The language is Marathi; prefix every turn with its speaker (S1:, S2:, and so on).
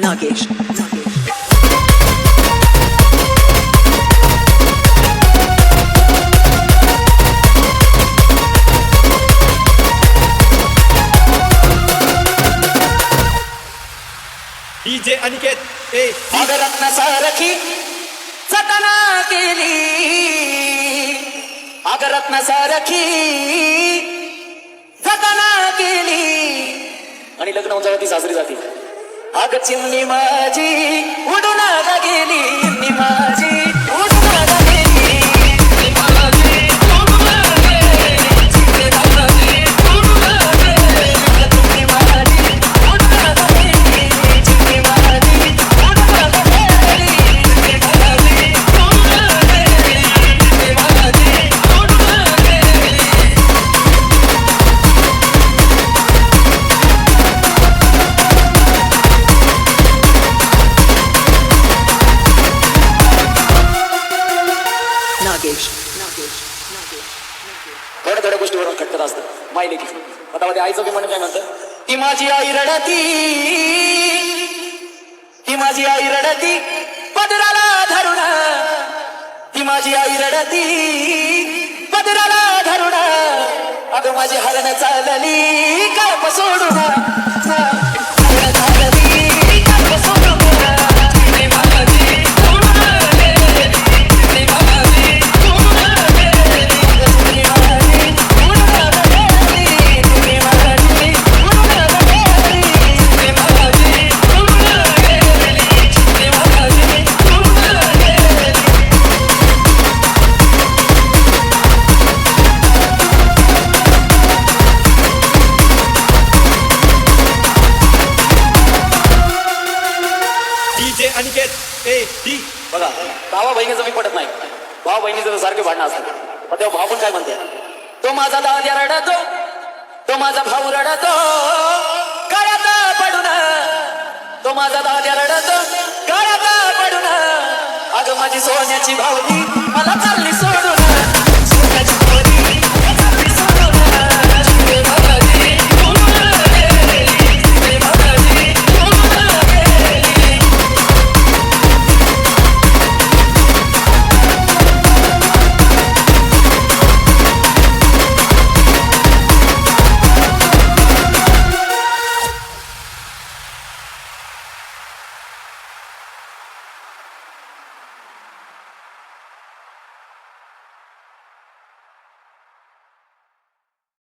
S1: नागेश
S2: डीजे अनिकेत ए
S3: अगरत्न सारखी जतना केली अगरत्न सारखी जतना केली आणि लग्न होऊन जेव्हा ती सासरी जाते अग चिमणी माझी उडून गेली माझी.
S1: नागेश. नागेश
S3: थोड्या थोड्या गोष्टीवरून खटकत असतं. माय लेखी आता मध्ये आईचं की म्हणून काय म्हणतं? ती माझी आई रडती. ती माझी आई रडती. पदराला धरुण ती माझी आई रडती. पदराला धरुण अगं माझी हरण चालली. काप सोडून बघा भावा बहिणीचं मी पटत नाही भावा बहिणीचं तर सारखे भांडणं असतात पण तेव्हा भाव पण काय म्हणते? तो माझा दाद्या रडतो तो माझा भाऊ रडतो गळ्यात पडून. तो माझा दाद्या रडतो गळ्यात पडून. अगं माझी सोन्याची भावली